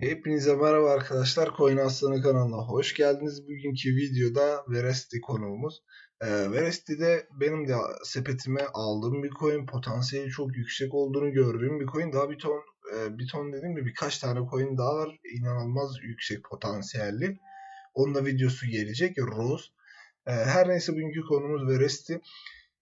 Hepinize merhaba arkadaşlar. Coin Aslanı kanalına hoş geldiniz. Bugünkü videoda Veresti konuğumuz. Ee, Veresti'de benim de sepetime aldığım bir coin. Potansiyeli çok yüksek olduğunu gördüğüm bir coin. Daha bir ton, e, bir ton dediğim gibi birkaç tane coin daha var. İnanılmaz yüksek potansiyelli. Onun da videosu gelecek. Rose. Ee, her neyse bugünkü konumuz Veresti.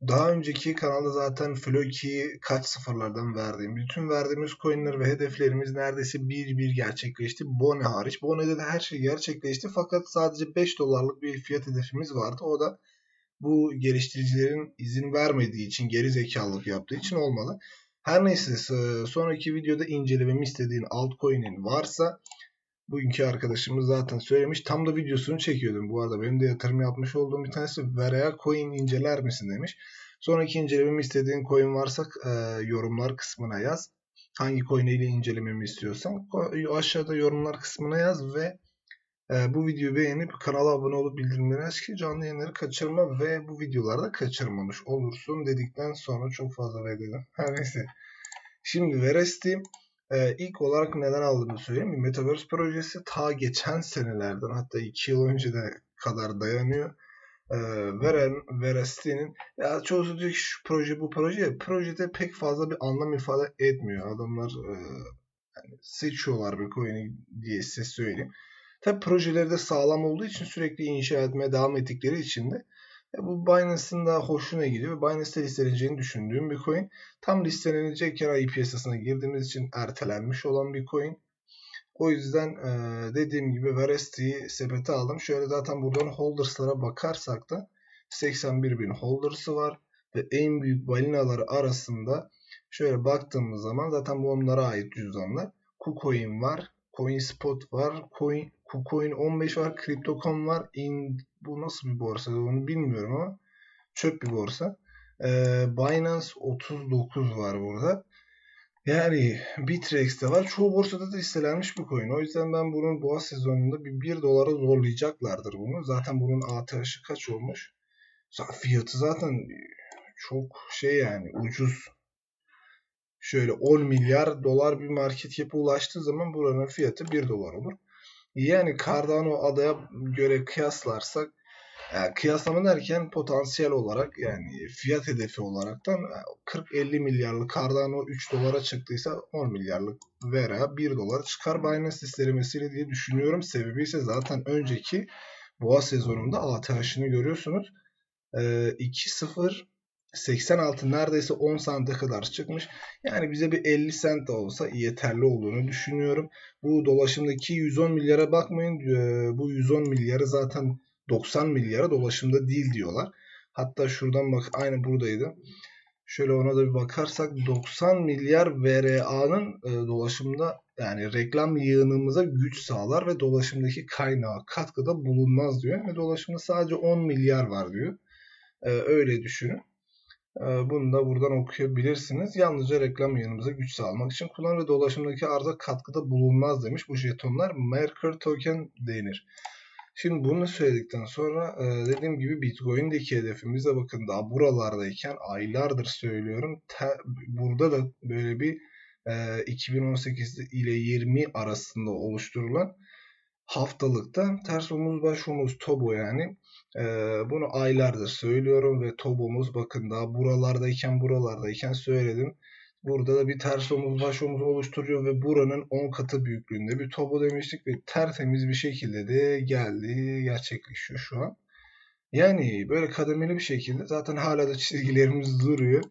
Daha önceki kanalda zaten Floki'yi kaç sıfırlardan verdiğim, bütün verdiğimiz coinler ve hedeflerimiz neredeyse bir bir gerçekleşti. Bone hariç. Bone'de de her şey gerçekleşti fakat sadece 5 dolarlık bir fiyat hedefimiz vardı. O da bu geliştiricilerin izin vermediği için, geri zekalılık yaptığı için olmalı. Her neyse sonraki videoda incelememi istediğin altcoin'in varsa Bugünkü arkadaşımız zaten söylemiş. Tam da videosunu çekiyordum. Bu arada benim de yatırım yapmış olduğum bir tanesi Verea Coin inceler misin demiş. Sonraki incelememi istediğin coin varsa e, yorumlar kısmına yaz. Hangi coin ile incelememi istiyorsan aşağıda yorumlar kısmına yaz ve e, bu videoyu beğenip kanala abone olup bildirimleri aç ki canlı yayınları kaçırma ve bu videolarda kaçırmamış olursun dedikten sonra çok fazla ve. Her neyse. Şimdi Veresti ee, ilk olarak neden aldığımı söyleyeyim. Metaverse projesi ta geçen senelerden hatta 2 yıl önce de kadar dayanıyor. Ee, Veren, Veresti'nin ya çoğusu diyor ki şu proje bu proje. Projede pek fazla bir anlam ifade etmiyor. Adamlar e, yani seçiyorlar bir coin'i diye size söyleyeyim. Tabi projeleri de sağlam olduğu için sürekli inşa etmeye devam ettikleri için de e bu Binance'ın da hoşuna gidiyor. Binance'de listeleneceğini düşündüğüm bir coin. Tam listelenecekken ay piyasasına girdiğimiz için ertelenmiş olan bir coin. O yüzden e, dediğim gibi Veresti'yi sepete aldım. Şöyle zaten buradan holders'lara bakarsak da 81 bin holders'ı var. Ve en büyük balinaları arasında şöyle baktığımız zaman zaten bu onlara ait cüzdanlar. KuCoin var. CoinSpot var. Coin, KuCoin 15 var. Crypto.com var. In, bu nasıl bir borsa onu bilmiyorum ama çöp bir borsa. Ee, Binance 39 var burada. Yani Bittrex de var. Çoğu borsada da listelenmiş bir coin. O yüzden ben bunun boğa sezonunda bir 1 dolara zorlayacaklardır bunu. Zaten bunun ATH'ı kaç olmuş? Fiyatı zaten çok şey yani ucuz. Şöyle 10 milyar dolar bir market cap'e ulaştığı zaman buranın fiyatı 1 dolar olur. Yani Cardano adaya göre kıyaslarsak yani kıyaslama derken potansiyel olarak yani fiyat hedefi olaraktan 40-50 milyarlık Cardano 3 dolara çıktıysa 10 milyarlık Vera 1 dolar çıkar Binance listelemesiyle diye düşünüyorum. Sebebi ise zaten önceki boğa sezonunda ATH'ını görüyorsunuz. Ee, 2-0 86 neredeyse 10 sente kadar çıkmış. Yani bize bir 50 sent de olsa yeterli olduğunu düşünüyorum. Bu dolaşımdaki 110 milyara bakmayın. Ee, bu 110 milyarı zaten 90 milyara dolaşımda değil diyorlar. Hatta şuradan bak aynı buradaydı. Şöyle ona da bir bakarsak 90 milyar VRA'nın e, dolaşımda yani reklam yığınımıza güç sağlar ve dolaşımdaki kaynağı katkıda bulunmaz diyor. Ve dolaşımda sadece 10 milyar var diyor. Ee, öyle düşünün. Ee, bunu da buradan okuyabilirsiniz. Yalnızca reklam yanımıza güç sağlamak için kullan ve dolaşımdaki arıza katkıda bulunmaz demiş. Bu jetonlar Merkur token denir. Şimdi bunu söyledikten sonra e, dediğim gibi Bitcoin'deki hedefimize bakın daha buralardayken aylardır söylüyorum. burada da böyle bir 2018 e, ile 20 arasında oluşturulan haftalıkta ters omuz baş omuz tobo yani ee, bunu aylardır söylüyorum ve tobomuz bakın daha buralardayken buralardayken söyledim. Burada da bir ters omuz baş omuz oluşturuyor ve buranın 10 katı büyüklüğünde bir tobo demiştik ve tertemiz bir şekilde de geldi gerçekleşiyor şu an. Yani böyle kademeli bir şekilde zaten hala da çizgilerimiz duruyor.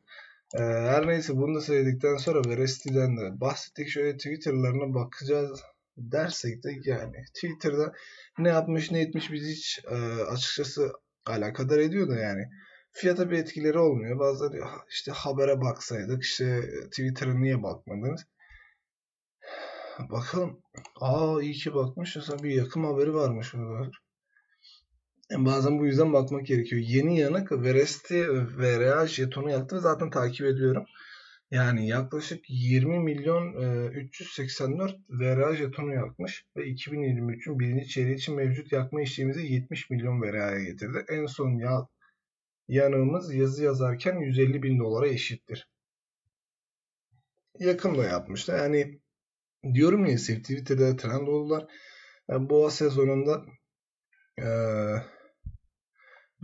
Ee, her neyse bunu da söyledikten sonra Veresti'den de bahsettik. Şöyle Twitter'larına bakacağız dersek de yani Twitter'da ne yapmış ne etmiş biz hiç e, açıkçası alakadar ediyor da yani fiyata bir etkileri olmuyor. Bazıları işte habere baksaydık işte Twitter'a niye bakmadınız? Bakalım. Aa iyi ki bakmış. Mesela bir yakın haberi varmış. Yani bazen bu yüzden bakmak gerekiyor. Yeni yanık Veresti VRA jetonu yaktı zaten takip ediyorum. Yani yaklaşık 20 milyon e, 384 VRA jetonu yakmış ve 2023'ün birinci çeyreği için mevcut yakma işlemimizi 70 milyon VRA'ya getirdi. En son ya, yanığımız yazı yazarken 150 bin dolara eşittir. Yakın da yapmışlar. Yani Diyorum ya Save Twitter'da trend oldular. Yani boğa sezonunda eee,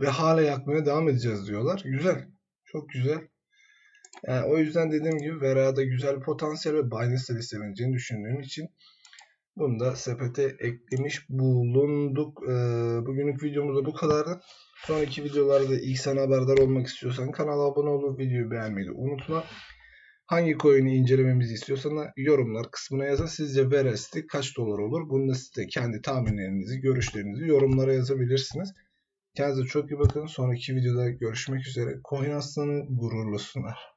ve hala yakmaya devam edeceğiz diyorlar. Güzel. Çok güzel. Yani o yüzden dediğim gibi Vera'da güzel potansiyel ve Binance'de listeleneceğini düşündüğüm için bunu da sepete eklemiş bulunduk. Ee, bugünlük videomuz da bu kadardı. Sonraki videolarda ilk sen haberdar olmak istiyorsan kanala abone olup videoyu beğenmeyi de unutma. Hangi coin'i incelememizi istiyorsan yorumlar kısmına yazın. Sizce Veresti kaç dolar olur? Bunu da siz kendi tahminlerinizi, görüşlerinizi yorumlara yazabilirsiniz. Kendinize çok iyi bakın. Sonraki videoda görüşmek üzere. Coin Aslan'ı gururlu sunar.